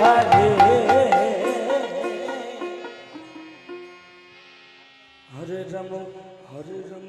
Hare Hare Hare Ram Hare Ram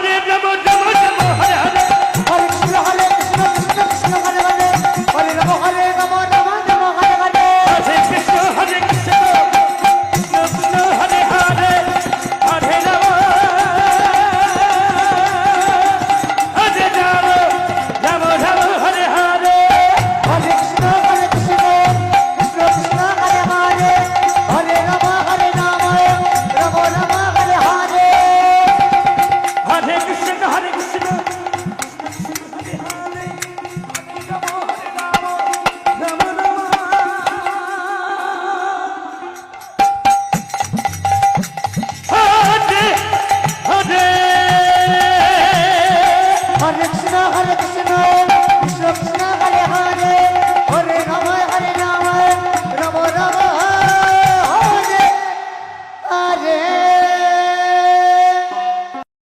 Hare Nam Nam Nam Hare Hare.